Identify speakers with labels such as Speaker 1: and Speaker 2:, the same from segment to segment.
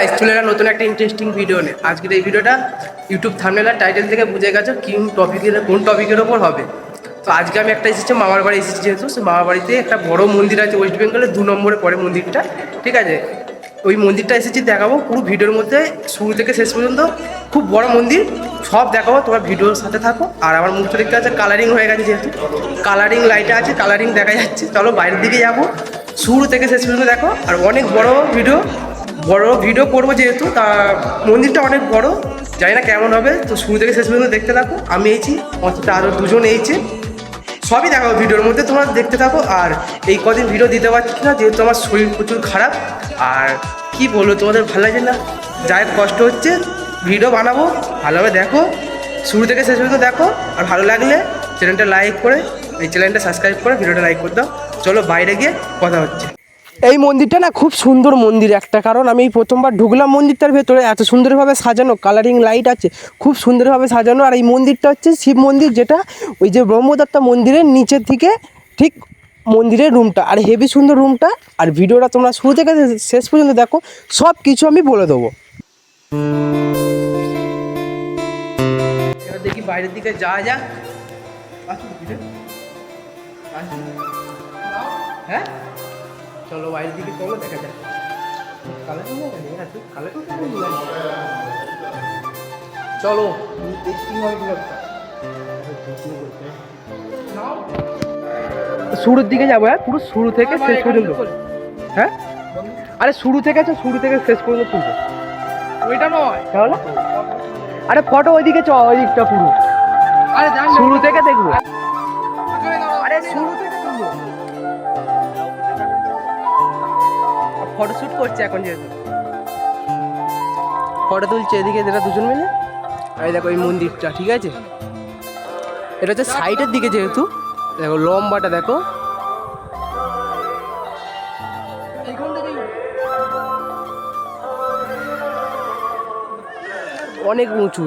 Speaker 1: Guys চলে এলাম নতুন একটা ইন্টারেস্টিং ভিডিও নিয়ে। আজকের এই ভিডিওটা ইউটিউব থামনেলার টাইটেল থেকে বুঝে গেছো কি টপিকের কোন টপিকের ওপর হবে। তো আজকে আমি একটা এসেছি, মামার বাড়ি এসেছি যেহেতু সে মামার বাড়িতে একটা বড় মন্দির আছে ওয়েস্ট বেঙ্গলে দু নম্বরে পড়ে মন্দিরটা, ঠিক আছে? ওই মন্দিরটা এসেছি, দেখাবো পুরো ভিডিওর মধ্যে, শুরু থেকে শেষ পর্যন্ত। খুব বড় মন্দির, সব দেখাবো, তোমার ভিডিওর সাথে থাকো। আর আমার মুখটা দেখতে আছে কালারিং হয়ে গেছে যেহেতু। কালারিং লাইটে আছে কালারিং দেখা যাচ্ছে। চলো বাইরের দিকে যাব। শুরু থেকে শেষ পর্যন্ত দেখো। আর অনেক বড় ভিডিও বড় ভিডিও করব যেহেতু, তা মন্দিরটা অনেক বড়, জানি না কেমন হবে, তো শুরু থেকে শেষ পর্যন্ত দেখতে থাকো, আমি এইছি, অন্তত আরও দুজন এইছে। সবই দেখাবো ভিডিওর মধ্যে, তোমরা দেখতে থাকো, আর এই কদিন ভিডিও দিতে পারছি না, যেহেতু আমার শরীর প্রচুর খারাপ, আর কি বলব, তোমাদের ভালো লাগে না? যাই কষ্ট হচ্ছে, ভিডিও বানাবো, ভালোভাবে দেখো, শুরু থেকে শেষ পর্যন্ত দেখো, আর ভালো লাগলে চ্যানেলটা লাইক করে, এই চ্যানেলটা সাবস্ক্রাইব করে, ভিডিওটা লাইক করে দাও। চলো বাইরে গিয়ে কথা হচ্ছে। এই মন্দিরটা না খুব সুন্দর মন্দির একটা, কারণ আমি প্রথমবার ঢুকলাম মন্দিরটার ভেতরে, এত সুন্দরভাবে সাজানো কালারিং লাইট আছে, খুব সুন্দরভাবে সাজানো, আর এই মন্দিরটা হচ্ছে শিব মন্দির যেটা, ওই যে ব্রহ্মদত্তা মন্দিরের নিচের থেকে ঠিক মন্দিরের রুমটা আর হেভি সুন্দর রুমটা আর ভিডিওটা তোমরা শুরু থেকে শেষ পর্যন্ত দেখো সব কিছু আমি বলে দেবো। দেখি বাইরের দিকে যাওয়া যাক। হ্যাঁ? চলো বাইরের দিকে চলো দেখা যাক চলো টেস্টিং শুরুর দিকে যাব হ্যাঁ পুরো শুরু থেকে শেষ পর্যন্ত হ্যাঁ আরে শুরু থেকে আছে শুরু থেকে শেষ পর্যন্ত তুলবো
Speaker 2: ওইটা নয়
Speaker 1: তাহলে আরে ফটো ওইদিকে চ ওই দিকটা পুরো
Speaker 2: আরে
Speaker 1: শুরু থেকে দেখব আরে শুরু ফটোশ্যুট করছে এখন যেহেতু। ফটো তুলছে এদিকে যেটা দুজন মিলে। আর দেখো এই মন্দিরটা, ঠিক আছে? এটা হচ্ছে সাইডের দিকে যেহেতু। দেখো লম্বাটা দেখো। অনেক উঁচু।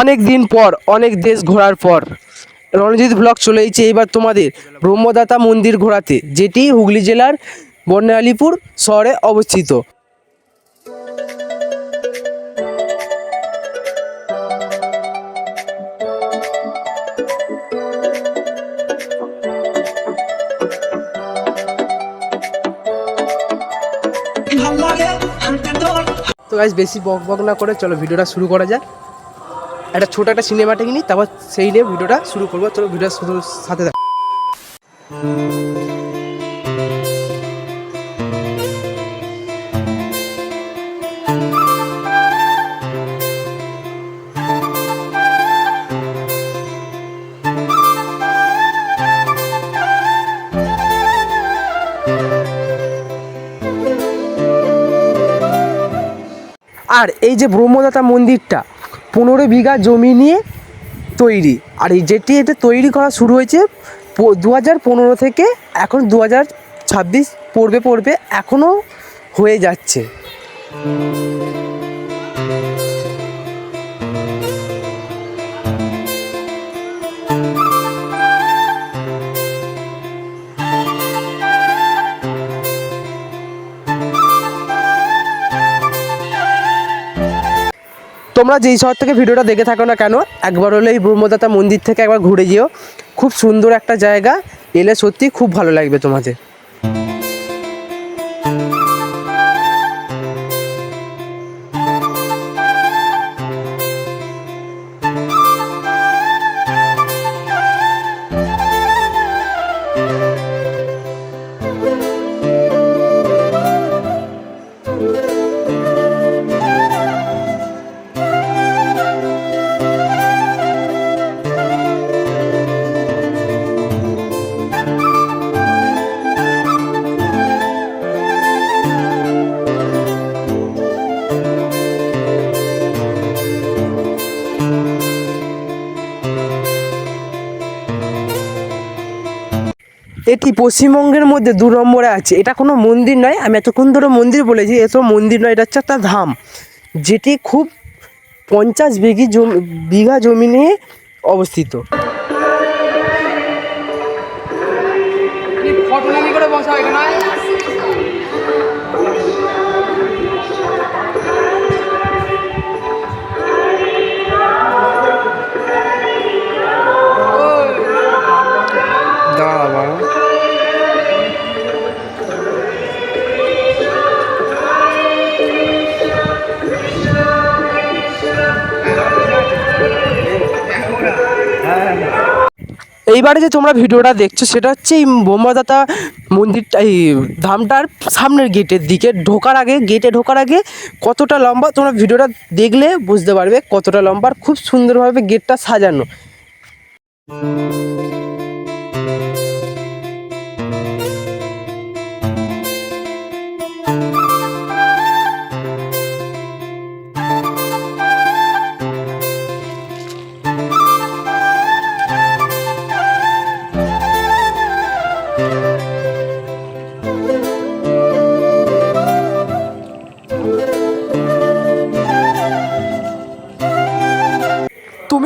Speaker 1: অনেক দিন পর, অনেক দেশ ঘোরার পর। রণজিৎ ব্লগ চলে এসেছে এইবার তোমাদের ব্রহ্মদাতা মন্দির ঘোরাতে, যেটি হুগলি জেলার বর্ণালীপুর শহরে অবস্থিত। তো গাইজ বেশি বক বক না করে চলো, ভিডিওটা শুরু করা যাক। একটা ছোট একটা সিনেমাটা কিনি তারপর সেই নিয়ে ভিডিওটা শুরু করব। চলো ভিডিও শুরু সাথে থাকো। আর এই যে ব্রহ্মদাতা মন্দিরটা পনেরো বিঘা জমি নিয়ে তৈরি। আর এই যেটি এটা তৈরি করা শুরু হয়েছে দু হাজার পনেরো থেকে এখন দু হাজার ছাব্বিশ পড়বে পড়বে এখনও হয়ে যাচ্ছে। তোমরা যেই শহর থেকে ভিডিওটা দেখে থাকো না কেন, একবার হলে এই ব্রহ্মদাতা মন্দির থেকে একবার ঘুরে যেও। খুব সুন্দর একটা জায়গা, এলে সত্যি খুব ভালো লাগবে তোমাদের। এটি পশ্চিমবঙ্গের মধ্যে দু নম্বরে আছে। এটা কোনো মন্দির নয়, আমি এতক্ষণ ধরে মন্দির বলেছি, এত মন্দির নয়, এটা হচ্ছে একটা ধাম। যেটি খুব পঞ্চাশ বিঘি জমি, বিঘা জমি নিয়ে অবস্থিত।
Speaker 2: বসা এখানে?
Speaker 1: এইবারে যে তোমরা ভিডিওটা দেখছ, সেটা হচ্ছে এই বোমাদাতা মন্দিরটা, এই ধামটার সামনের গেটের দিকে ঢোকার আগে গেটে ঢোকার আগে কতটা লম্বা, তোমরা ভিডিওটা দেখলে বুঝতে পারবে কতটা লম্বা খুব সুন্দরভাবে গেটটা সাজানো।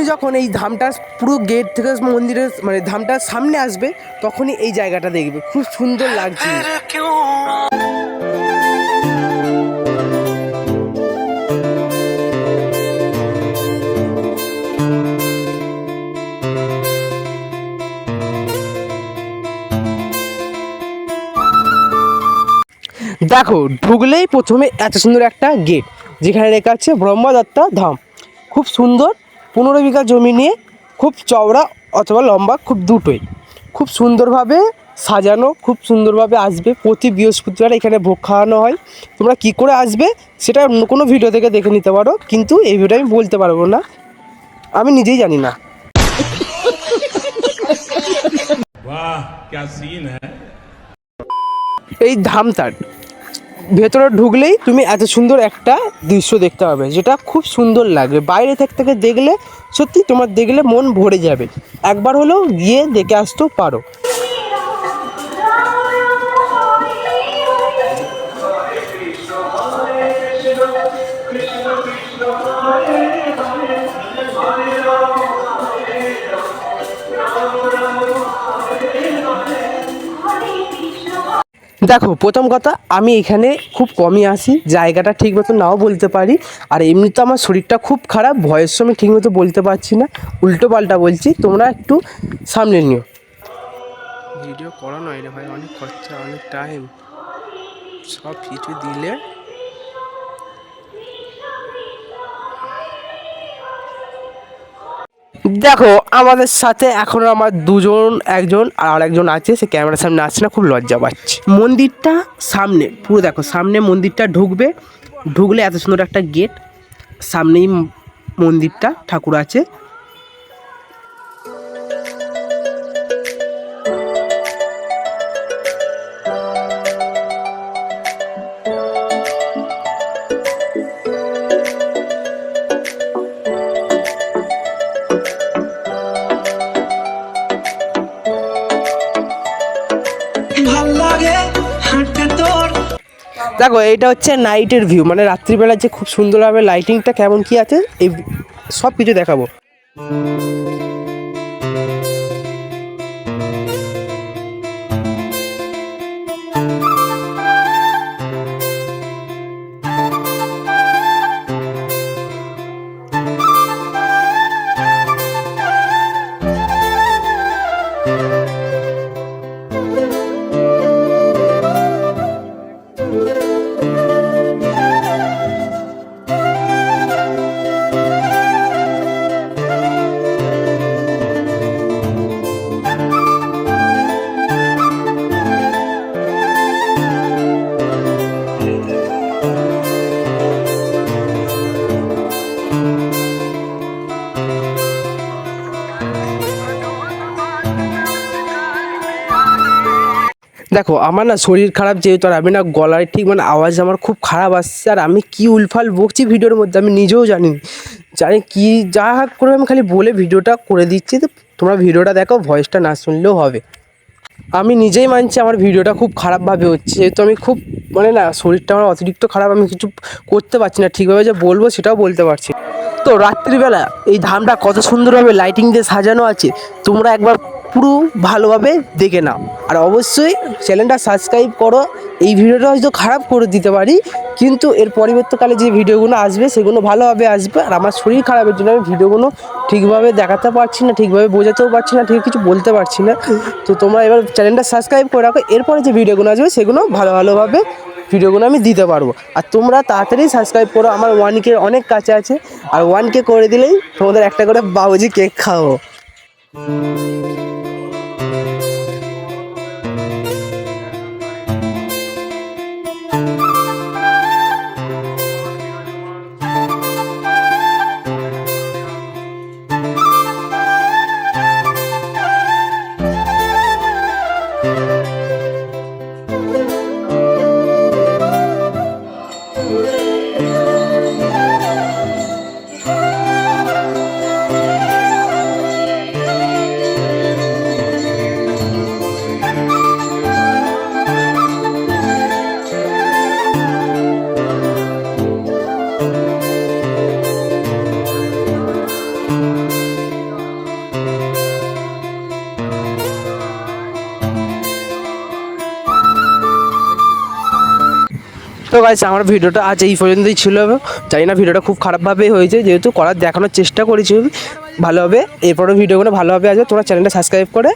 Speaker 1: তুমি যখন এই ধামটার পুরো গেট থেকে মন্দিরের মানে ধামটার সামনে আসবে, তখনই এই জায়গাটা দেখবে। খুব সুন্দর লাগছে। দেখো, ঢুকলেই প্রথমে এত সুন্দর একটা গেট, যেখানে লেখা আছে ব্রহ্মদত্তা ধাম। খুব সুন্দর পনেরো বিঘা জমি নিয়ে খুব চওড়া অথবা লম্বা খুব দুটোই। খুব সুন্দরভাবে সাজানো খুব সুন্দরভাবে আসবে। প্রতি বৃহস্পতিবার এখানে ভোগ খাওয়ানো হয়। তোমরা কি করে আসবে সেটা অন্য কোনো ভিডিও থেকে দেখে নিতে পারো কিন্তু এই ভিডিও আমি বলতে পারব না। আমি নিজেই জানি না। এই ধামতার ভেতরে ঢুকলেই তুমি এত সুন্দর একটা দৃশ্য দেখতে পাবে, যেটা খুব সুন্দর লাগবে। বাইরে থেকে থেকে দেখলে সত্যি তোমার দেখলে মন ভরে যাবে। একবার হলেও গিয়ে দেখে আসতেও পারো। দেখো, প্রথম কথা, আমি এখানে খুব কমই আসি জায়গাটা ঠিক মতো নাও বলতে পারি। আর এমনিতে আমার শরীরটা খুব খারাপ, ভয়ের সময় ঠিক মতো বলতে পারছি না। উল্টো পাল্টা বলছি, তোমরা একটু সামনে নিও। ভিডিও করা নয় ভাই অনেক খরচা, অনেক টাইম সব কিছু দিলে দেখো, আমাদের সাথে এখনও আমার দুজন, একজন আর আরেকজন আছে, সে ক্যামেরার সামনে আসছে না, খুব লজ্জা পাচ্ছে। মন্দিরটা সামনে, পুরো দেখো, সামনে মন্দিরটা ঢুকবে, ঢুকলে এত সুন্দর একটা গেট সামনেই মন্দিরটা ঠাকুর আছে। দেখো এটা হচ্ছে নাইটের ভিউ মানে রাত্রিবেলা যে খুব সুন্দরভাবে লাইটিংটা কেমন কি আছে, এই সব কিছু দেখাবো। দেখো, আমার না শরীর খারাপ যেহেতু, আর আমি না গলায় ঠিক মানে আওয়াজ আমার খুব খারাপ আসছে, আর আমি কি উলফাল বকছি ভিডিওর মধ্যে আমি নিজেও জানি। জানি কি যা হোক করে আমি খালি বলে ভিডিওটা করে দিচ্ছি, তো তোমরা ভিডিওটা দেখো, ভয়েসটা না শুনলেও হবে আমি নিজেই মানছি আমার ভিডিওটা খুব খারাপভাবে হচ্ছে, যেহেতু আমি খুব মানে না শরীরটা আমার অতিরিক্ত খারাপ, আমি কিছু করতে পারছি না, ঠিকভাবে যে বলব সেটাও বলতে পারছি তো রাত্রিবেলা এই ধামটা কত সুন্দরভাবে লাইটিং দিয়ে সাজানো আছে, তোমরা একবার পুরো ভালোভাবে দেখে নাও। আর অবশ্যই চ্যানেলটা সাবস্ক্রাইব করো। এই ভিডিওটা হয়তো খারাপ করে দিতে পারি, কিন্তু এর পরিবর্তকালে যে ভিডিওগুলো আসবে, সেগুলো ভালোভাবে আসবে। আর আমার শরীর খারাপের জন্য আমি ভিডিওগুলো ঠিকভাবে দেখাতে পারছি না, ঠিকভাবে বোঝাতেও পারছি না ঠিক কিছু বলতে পারছি না। তো তোমরা এবার চ্যানেলটা সাবস্ক্রাইব করে রাখো। এরপরে যে ভিডিওগুলো আসবে, সেগুলো ভালো ভালোভাবে ভিডিওগুলো আমি দিতে পারব। আর তোমরা তাড়াতাড়ি সাবস্ক্রাইব করো। আমার ওয়ান কে অনেক কাছে আছে। আর ওয়ান কে করে দিলেই তোমাদের একটা করে বাবুজি কেক খাওয়াবো। তো গাইস আমার ভিডিওটা আজ এই পর্যন্তই ছিল। জানি না, ভিডিওটা খুব খারাপভাবে হয়েছে, যেহেতু করার, দেখানোর চেষ্টা করেছি। ভালোভাবে এরপরও ভিডিওগুলো ভালোভাবে আসবে তোমরা চ্যানেলটা সাবস্ক্রাইব করে